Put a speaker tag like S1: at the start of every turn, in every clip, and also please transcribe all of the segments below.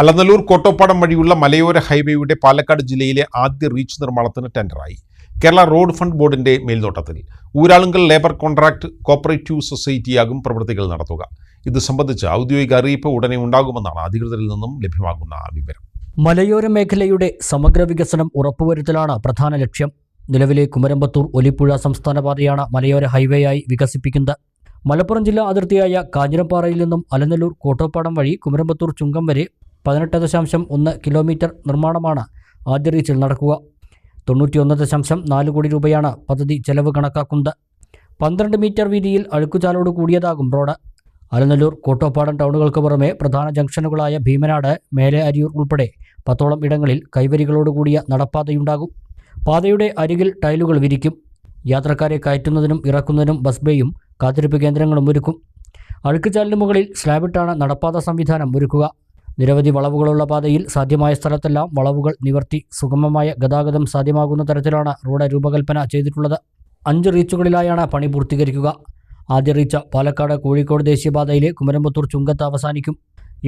S1: അലനല്ലൂർ കോട്ടോപ്പാടം വഴിയുള്ള മലയോര ഹൈവേയുടെ പാലക്കാട് ജില്ലയിലെ ആദ്യ റീച്ച് നിർമ്മാണത്തിന് ടെൻഡറായി. കേരള റോഡ് ഫണ്ട് ബോർഡിന്റെ മേൽനോട്ടത്തിൽ ഊരാളുങ്കൽ ലേബർ കോൺട്രാക്ട് കോപ്പറേറ്റീവ് സൊസൈറ്റിയാകും പ്രവൃത്തികൾ നടത്തുക. ഇത് സംബന്ധിച്ച് ഔദ്യോഗിക അറിയിപ്പ് ഉടനെ ഉണ്ടാകുമെന്നാണ് അധികൃതരിൽ നിന്നും ലഭ്യമാകുന്ന വിവരം.
S2: മലയോര മേഖലയുടെ സമഗ്ര വികസനം ഉറപ്പുവരുത്തലാണ് പ്രധാന ലക്ഷ്യം. നിലവിലെ കുമരമ്പത്തൂർ ഒലിപ്പുഴ സംസ്ഥാന പാതയാണ് മലയോര ഹൈവേയായി വികസിപ്പിക്കുന്നത്. മലപ്പുറം ജില്ലാ അതിർത്തിയായ കാഞ്ഞിരപ്പാറയിൽ നിന്നും അലനല്ലൂർ കോട്ടോപ്പാടം വഴി കുമരമ്പത്തൂർ ചുങ്കം വരെ പതിനെട്ട് ദശാംശം ഒന്ന് കിലോമീറ്റർ നിർമ്മാണമാണ് ആദ്യ റീച്ചിൽ നടക്കുക. തൊണ്ണൂറ്റിയൊന്ന് ദശാംശം നാല് കോടി രൂപയാണ് പദ്ധതി ചെലവ് കണക്കാക്കുന്നത്. പന്ത്രണ്ട് മീറ്റർ വീതിയിൽ അഴുക്കുചാലോട് കൂടിയതാകും റോഡ്. അലനല്ലൂർ കോട്ടോപ്പാടം ടൗണുകൾക്ക് പുറമെ പ്രധാന ജംഗ്ഷനുകളായ ഭീമനാട് മേലെ അരിയൂർ ഉൾപ്പെടെ പത്തോളം ഇടങ്ങളിൽ കൈവരികളോട് കൂടിയ നടപ്പാതയുണ്ടാകും. പാതയുടെ അരികിൽ ടൈലുകൾ വിരിക്കും. യാത്രക്കാരെ കയറ്റുന്നതിനും ഇറക്കുന്നതിനും ബസ് ബേയും കാത്തിരിപ്പ് കേന്ദ്രങ്ങളും ഒരുക്കും. അഴുക്കുചാലിന് മുകളിൽ സ്ലാബിട്ടാണ് നടപ്പാത സംവിധാനം ഒരുക്കുക. നിരവധി വളവുകളുള്ള പാതയിൽ സാധ്യമായ സ്ഥലത്തെല്ലാം വളവുകൾ നിവർത്തി സുഗമമായ ഗതാഗതം സാധ്യമാകുന്ന തരത്തിലാണ് റോഡ് രൂപകൽപ്പന ചെയ്തിട്ടുള്ളത്. അഞ്ച് റീച്ചുകളിലായാണ് പണി പൂർത്തീകരിക്കുക. ആദ്യ റീച്ച പാലക്കാട് കോഴിക്കോട് ദേശീയപാതയിലെ കുമരമ്പത്തൂർ ചുങ്കത്ത് അവസാനിക്കും.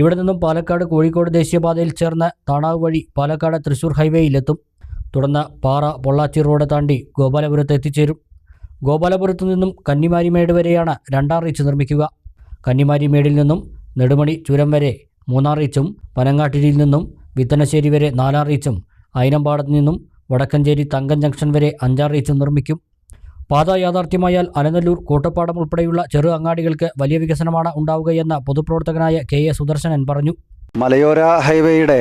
S2: ഇവിടെ നിന്നും പാലക്കാട് കോഴിക്കോട് ദേശീയപാതയിൽ ചേർന്ന് താണാവ് വഴി പാലക്കാട് തൃശൂർ ഹൈവേയിലെത്തും. തുടർന്ന് പാറ പൊള്ളാച്ചി റോഡ് താണ്ടി ഗോപാലപുരത്ത് എത്തിച്ചേരും. ഗോപാലപുരത്തു നിന്നും കന്നിമാരിമേട് വരെയാണ് രണ്ടാം റീച്ച് നിർമ്മിക്കുക. കന്നിമാരിമേടിൽ നിന്നും നെടുമണി ചുരം വരെ മൂന്നാം റീച്ചും പനങ്ങാട്ടിരിയിൽ നിന്നും വിത്തനശ്ശേരി വരെ നാലാം റീച്ചും അയിനമ്പാടത്ത് നിന്നും വടക്കഞ്ചേരി തങ്കൻ ജംഗ്ഷൻ വരെ അഞ്ചാം റീച്ചും നിർമ്മിക്കും. പാത യാഥാർത്ഥ്യമായാൽ അലനല്ലൂർ കോട്ടപ്പാടം ഉൾപ്പെടെയുള്ള ചെറു അങ്ങാടികൾക്ക് വലിയ വികസനമാണ് ഉണ്ടാവുകയെന്ന് പൊതുപ്രവർത്തകനായ കെ എ സുദർശനൻ പറഞ്ഞു.
S3: മലയോര ഹൈവേയുടെ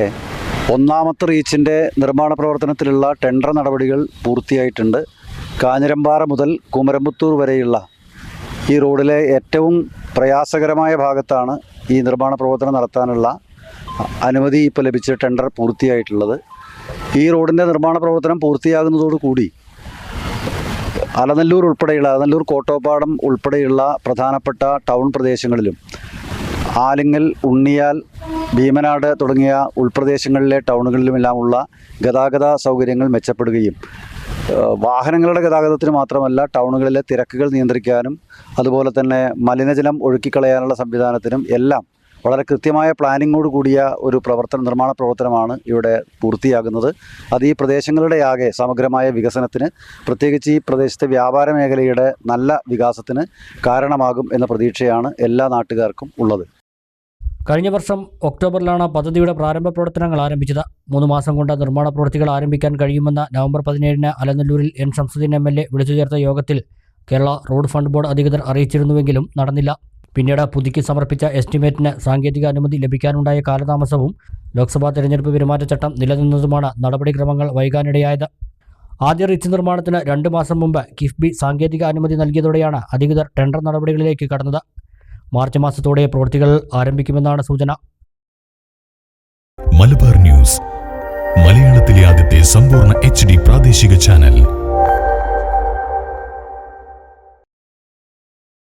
S3: ഒന്നാമത്തെ റീച്ചിന്റെ നിർമ്മാണ പ്രവർത്തനത്തിലുള്ള ടെൻഡർ നടപടികൾ പൂർത്തിയായിട്ടുണ്ട്. കാഞ്ഞിരമ്പാറ മുതൽ കുമരമ്പത്തൂർ വരെയുള്ള ഈ റോഡിലെ ഏറ്റവും പ്രയാസകരമായ ഭാഗത്താണ് ഈ നിർമ്മാണ പ്രവർത്തനം നടത്താനുള്ള അനുമതി ഇപ്പോൾ ലഭിച്ച ടെൻഡർ പൂർത്തിയായിട്ടുള്ളത്. ഈ റോഡിന്റെ നിർമ്മാണ പ്രവർത്തനം പൂർത്തിയാകുന്നതോടുകൂടി അലനല്ലൂർ ഉൾപ്പെടെയുള്ള അലനല്ലൂർ കോട്ടോപ്പാടം ഉൾപ്പെടെയുള്ള പ്രധാനപ്പെട്ട ടൗൺ പ്രദേശങ്ങളിലും ആലിങ്ങൽ ഉണ്ണിയാൽ ഭീമനാട് തുടങ്ങിയ ഉൾപ്രദേശങ്ങളിലെ ടൗണുകളിലുമെല്ലാമുള്ള ഗതാഗത സൗകര്യങ്ങൾ മെച്ചപ്പെടുകയും വാഹനങ്ങളുടെ ഗതാഗതത്തിന് മാത്രമല്ല ടൗണുകളിലെ തിരക്കുകൾ നിയന്ത്രിക്കാനും അതുപോലെ തന്നെ മലിനജലം ഒഴുക്കിക്കളയാനുള്ള സംവിധാനത്തിനും എല്ലാം വളരെ കൃത്യമായ പ്ലാനിങ്ങോട് കൂടിയ ഒരു പ്രവർത്തന നിർമ്മാണ പ്രവർത്തനമാണ് ഇവിടെ പൂർത്തിയാകുന്നത്. അത് ഈ പ്രദേശങ്ങളുടെ ആകെ സമഗ്രമായ വികസനത്തിന് പ്രത്യേകിച്ച് ഈ പ്രദേശത്തെ വ്യാപാര മേഖലയുടെ നല്ല വികാസത്തിന് കാരണമാകും എന്ന പ്രതീക്ഷയാണ് എല്ലാ നാട്ടുകാർക്കും ഉള്ളത്.
S2: കഴിഞ്ഞ വർഷം ഒക്ടോബറിലാണ് പദ്ധതിയുടെ പ്രാരംഭ പ്രവർത്തനങ്ങൾ ആരംഭിച്ചത്. മൂന്ന് മാസം കൊണ്ട് നിർമ്മാണ പ്രവൃത്തികൾ ആരംഭിക്കാൻ കഴിയുമെന്ന നവംബർ പതിനേഴിന് അലനല്ലൂരിൽ N Shamsuddin M L A വിളിച്ചു ചേർത്ത യോഗത്തിൽ കേരള റോഡ് ഫണ്ട് ബോർഡ് അധികൃതർ അറിയിച്ചിരുന്നുവെങ്കിലും നടന്നില്ല. പിന്നീട് പുതുക്കി സമർപ്പിച്ച എസ്റ്റിമേറ്റിന് സാങ്കേതിക അനുമതി ലഭിക്കാനുണ്ടായ കാലതാമസവും ലോക്സഭാ തെരഞ്ഞെടുപ്പ് പെരുമാറ്റച്ചട്ടം നിലനിന്നതുമാണ് നടപടിക്രമങ്ങൾ വൈകാനിടയായത്. ആദ്യ റിച്ച് നിർമ്മാണത്തിന് രണ്ട് മാസം മുമ്പ് കിഫ്ബി സാങ്കേതിക അനുമതി നൽകിയതോടെയാണ് അധികൃതർ ടെൻഡർ നടപടികളിലേക്ക് കടന്നത്. മാർച്ച് മാസത്തോടെ പ്രവൃത്തികൾ ആരംഭിക്കുമെന്നാണ് സൂചന.
S4: മലബാർ ന്യൂസ് മലയാളത്തിലെ ആദ്യത്തെ സമ്പൂർണ എച്ച് പ്രാദേശിക ചാനൽ.